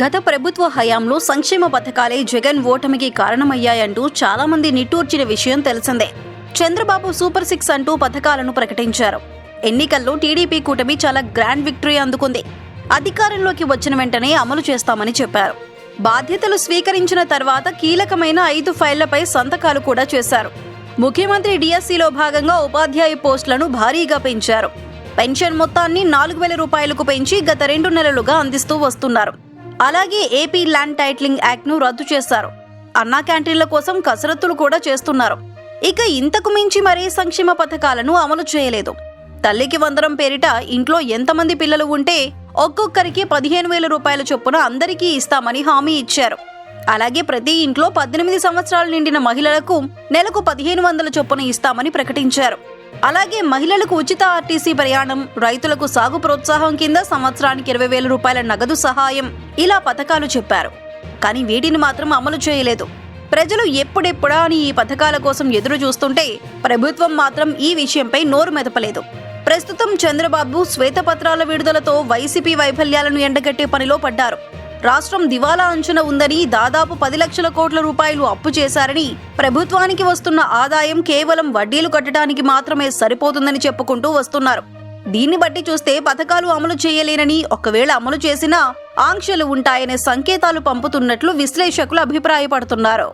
గత ప్రభుత్వ హయాంలో సంక్షేమ పథకాలే జగన్ ఓటమికి కారణమయ్యాయంటూ చాలా మంది నిట్టూర్చిన విషయం తెలిసిందే. చంద్రబాబు సూపర్ సిక్స్ అంటూ పథకాలను ప్రకటించారు. ఎన్నికల్లో టీడీపీ కూటమి చాలా గ్రాండ్ విక్టరీ అందుకుంది. అధికారంలోకి వచ్చిన వెంటనే అమలు చేస్తామని చెప్పారు. బాధ్యతలు స్వీకరించిన తర్వాత కీలకమైన ఐదు ఫైళ్ళపై సంతకాలు కూడా చేశారు. ముఖ్యమంత్రి డిఎస్సిలో భాగంగా ఉపాధ్యాయ పోస్టులను భారీగా పెంచారు. పెన్షన్ మొత్తాన్ని నాలుగు వేల రూపాయలకు పెంచి గత రెండు నెలలుగా అందిస్తూ వస్తున్నారు. అలాగే ఏపీ ల్యాండ్ టైటిలింగ్ యాక్ట్ను రద్దు చేశారు. అన్నా క్యాంటీన్ల కోసం కసరత్తులు కూడా చేస్తున్నారు. ఇక ఇంతకు మించి మరే సంక్షేమ పథకాలను అమలు చేయలేదు. తల్లికి వందరం పేరిట ఇంట్లో ఎంతమంది పిల్లలు ఉంటే ఒక్కొక్కరికి పదిహేను వేల రూపాయల చొప్పున అందరికీ ఇస్తామని హామీ ఇచ్చారు. అలాగే ప్రతి ఇంట్లో పద్దెనిమిది సంవత్సరాలు నిండిన మహిళలకు నెలకు పదిహేను వందల చొప్పున ఇస్తామని ప్రకటించారు. అలాగే మహిళలకు ఉచిత ఆర్టీసీ ప్రయాణం రైతులకు సాగు ప్రోత్సాహం కింద సంవత్సరానికి ఇరవై వేల రూపాయల నగదు సహాయం ఇలా పథకాలు చెప్పారు. కానీ వీటిని మాత్రం అమలు చేయలేదు. ప్రజలు ఎప్పుడెప్పుడా అని ఈ పథకాల కోసం ఎదురు చూస్తుంటే ప్రభుత్వం మాత్రం ఈ విషయంపై నోరు మెదపలేదు. ప్రస్తుతం చంద్రబాబు శ్వేతపత్రాల విడుదలతో వైసీపీ వైఫల్యాలను ఎండగట్టే పనిలో పడ్డారు. రాష్ట్రం దివాలా అంచున ఉందని దాదాపు పది లక్షల కోట్ల రూపాయలు అప్పు చేశారని ప్రభుత్వానికి వస్తున్న ఆదాయం కేవలం వడ్డీలు కట్టడానికి మాత్రమే సరిపోతుందని చెప్పుకుంటూ వస్తున్నారు. దీన్ని బట్టి చూస్తే పథకాలు అమలు చేయలేనని ఒకవేళ అమలు చేసినా ఆంక్షలు ఉంటాయనే సంకేతాలు పంపుతున్నట్లు విశ్లేషకులు అభిప్రాయపడుతున్నారు.